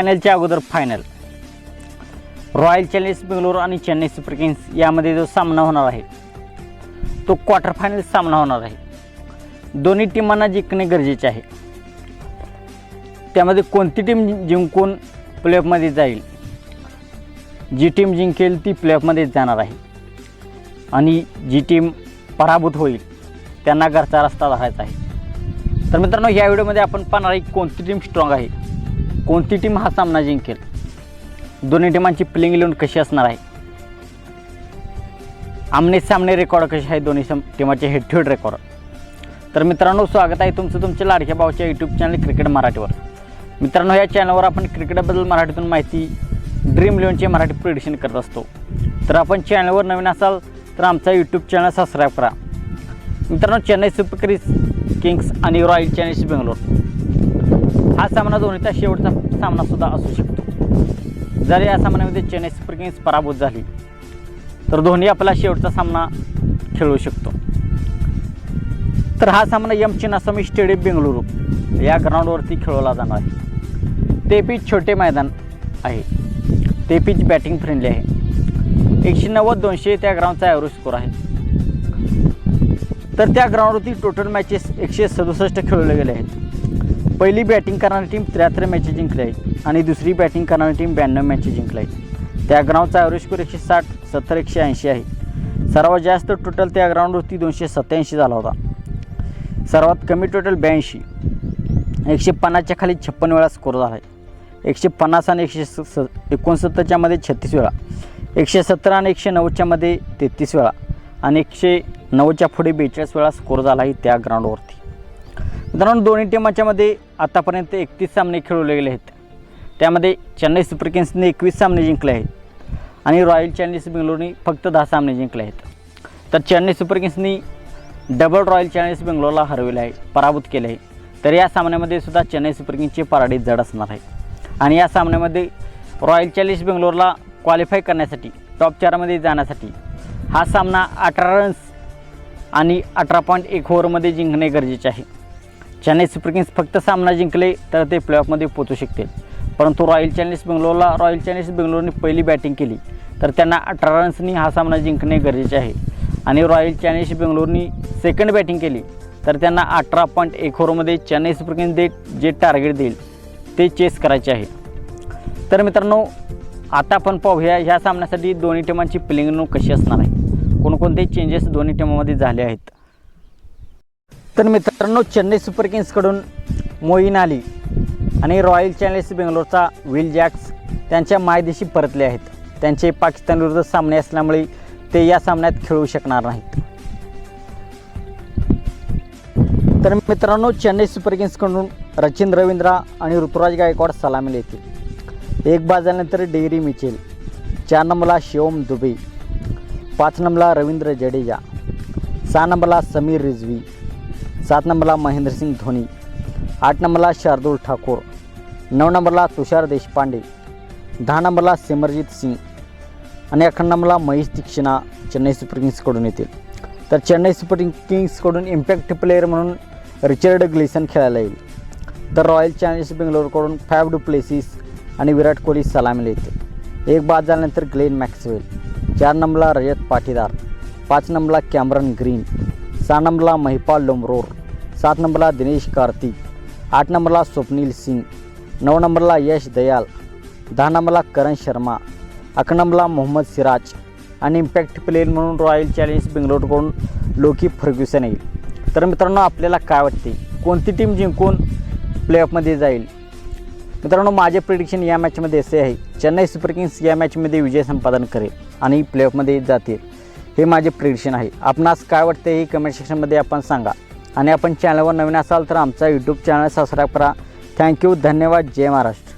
फायनलच्या अगोदर final. Royal Challengers Bangalore आणि Chennai Super Kings यामध्ये जो सामना होणार आहे तो क्वार्टर फायनल सामना होणार आहे. दोन्ही टीमांना जिंकणे गरजेचे आहे. त्यामध्ये कोणती टीम जिंकून प्लेऑफमध्ये जाईल जी टीम जिंकेल ती प्लेऑफमध्ये जाणार आहे. आणि जी टीम पराभूत होईल त्यांना घरचा रस्ता धरायचा आहे. तर मित्रांनो या व्हिडिओमध्ये आपण पाहणार आहे कोणती टीम स्ट्रॉंग आहे. कोणती टीम हा सामना जिंकेल? दोन्ही टीमांची प्लेइंग इलेवन कशी असणार आहे? आमने सामने रेकॉर्ड कसे आहे दोन्ही सम टीमाचे हेड टू हेड रेकॉर्ड तर मित्रांनो स्वागत आहे तुमचं तुमच्या लाडक्या भावाच्या यूट्यूब चॅनल क्रिकेट मराठीवर. मित्रांनो या चॅनलवर आपण क्रिकेटबद्दल मराठीतून माहिती ड्रीम इलेवनचे मराठी प्रिडिक्शन करत असतो. तर आपण चॅनलवर नवीन असाल तर आमचा यूट्यूब चॅनल सबस्क्राईब करा. मित्रांनो चेन्नई सुपर किंग्स किंग्स आणि रॉयल चॅलेंजर्स बेंगलोर हा सामना धोनीचा शेवटचा सामनासुद्धा असू शकतो. जर या सामन्यामध्ये चेन्नई सुपर किंग्स पराभूत झाली तर धोनी आपला शेवटचा सामना खेळू शकतो. तर हा सामना यम चिन्नास्वामी स्टेडियम बेंगळुरू या ग्राउंडवरती खेळवला जाणार आहे. ते पिच छोटे मैदान आहे. ते पीच बॅटिंग फ्रेंडली आहे. एकशे नव्वद दोनशे त्या ग्राउंडचा ॲव्हरेज स्कोर आहे. तर त्या ग्राउंडवरती टोटल मॅचेस एकशे सदुसष्ट खेळवले गेले आहेत. पहिली बॅटिंग करणारी टीम त्र्याहत्तर मॅचेस जिंकली आहे आणि दुसरी बॅटिंग करणारी टीम ब्याण्णव मॅचेस जिंकली आहे. त्या ग्राउंडचा ॲव्हरेज स्कोर एकशे साठ सत्तर एकशे ऐंशी आहे. सर्वात जास्त टोटल त्या ग्राउंडवरती दोनशे सत्याऐंशी झाला होता. सर्वात कमी टोटल ब्याऐंशी एकशे पन्नासच्या खाली छप्पन वेळा स्कोर झाला आहे. एकशे पन्नास आणि एकशे स स एकोणसत्तरच्या मध्ये छत्तीस वेळा एकशे सत्तर आणि एकशे नव्वदच्या मध्ये तेहतीस वेळा आणि एकशे नव्वदच्या पुढे बेचाळीस वेळा स्कोर झाला आहे त्या ग्राउंडवरती मित्रांनो दोन्ही टीमाच्यामध्ये आतापर्यंत एकतीस सामने खेळवले गेले आहेत. त्यामध्ये चेन्नई सुपर किंग्सने एकवीस सामने जिंकले आहेत आणि रॉयल चॅलेंजर्स बेंगलोरने फक्त दहा सामने जिंकले आहेत. तर चेन्नई सुपर किंग्सनी डबल रॉयल चॅलेंजर्स बेंगलोरला हरविलं आहे पराभूत केले आहे. तर या सामन्यामध्ये सुद्धा चेन्नई सुपर किंग्सची पराडी जड असणार आहे. आणि या सामन्यामध्ये रॉयल चॅलेंजर्स बेंगलोरला क्वालिफाय करण्यासाठी टॉप चारमध्ये जाण्यासाठी हा सामना अठरा रन्स आणि अठरा पॉईंट एक ओव्हरमध्ये जिंकणे गरजेचे आहे. चेन्नई सुपर किंग्स फक्त सामना जिंकले तर ते प्लेऑफमध्ये पोचू शकतील. परंतु रॉयल चॅलेंजर्स बेंगलोरला रॉयल चॅलेंजर्स बेंगलोरने पहिली बॅटिंग केली. तर त्यांना अठरा रन्सनी हा सामना जिंकणे गरजेचे आहे. आणि रॉयल चॅलेंजर्स बेंगलोरनी सेकंड बॅटिंग केली. तर त्यांना अठरा पॉईंट एक ओव्हरमध्ये चेन्नई सुपर किंग्स दे जे टार्गेट देईल ते चेस करायचे आहे. तर मित्रांनो आता आपण पाहूया ह्या सामन्यासाठी दोन्ही टीमांची प्लेइंग कशी असणार आहे. कोणकोणते चेंजेस दोन्ही टीमामध्ये झाले आहेत. तर मित्रांनो चेन्नई सुपर किंग्सकडून मोईन अली आणि रॉयल चॅलेंजर्स बेंगलोरचा विल जॅक्स त्यांच्या मायदेशी परतले आहेत. त्यांचे पाकिस्तान विरुद्ध सामने असल्यामुळे ते या सामन्यात खेळू शकणार नाहीत. तर मित्रांनो चेन्नई सुपर किंग्सकडून रचिन रवींद्रा आणि ऋतुराज गायकवाड सलामीला येतील एक बाद झाल्यानंतर डेरी मिचेल चार नंबरला शिवम दुबे पाच नंबरला रवींद्र जडेजा सहा नंबरला समीर रिझवी सात नंबरला महेंद्रसिंग धोनी आठ नंबरला शार्दूल ठाकूर नऊ नंबरला तुषार देशपांडे दहा नंबरला सिमरजित सिंग आणि अकरा नंबरला महेश दीक्षिणा चेन्नई सुपर किंग्सकडून येतील. तर चेन्नई सुपर किंग्सकडून इम्पॅक्ट प्लेअर म्हणून रिचर्ड ग्लेसन खेळायला येईल. तर रॉयल चॅलेंजर्स बेंगलोरकडून फॅब डू प्लेसिस आणि विराट कोहली सलामीला येतील. एक बाद झाल्यानंतर ग्लेन मॅक्सवेल चार नंबरला रजत पाटीदार पाच नंबरला कॅमरन ग्रीन सहा नंबरला महिपाल लोमरोर सात नंबरला दिनेश कार्तिक आठ नंबरला स्वप्नील सिंग नऊ नंबरला यश दयाल दहा नंबरला करण शर्मा अकरा नंबरला मोहम्मद सिराज आणि इम्पॅक्ट प्लेअर म्हणून रॉयल चॅलेंज बेंगलोरकडून लोकी फर्ग्युसन येईल. तर मित्रांनो आपल्याला काय वाटते? कोणती टीम जिंकून प्लेऑफमध्ये जाईल? मित्रांनो माझे प्रिडिक्शन या मॅचमध्ये असे आहे. चेन्नई सुपर किंग्स या मॅचमध्ये विजय संपादन करेल आणि प्लेऑफमध्ये जातील. हे माझे प्रिडिक्शन आहे. आपणास काय वाटते हे कमेंट सेक्शनमध्ये आपण सांगा. आणि आपण चॅनलवर नवीन असाल तर आमचा यूट्यूब चॅनल सबस्क्राईब करा. थँक्यू धन्यवाद. जय महाराष्ट्र.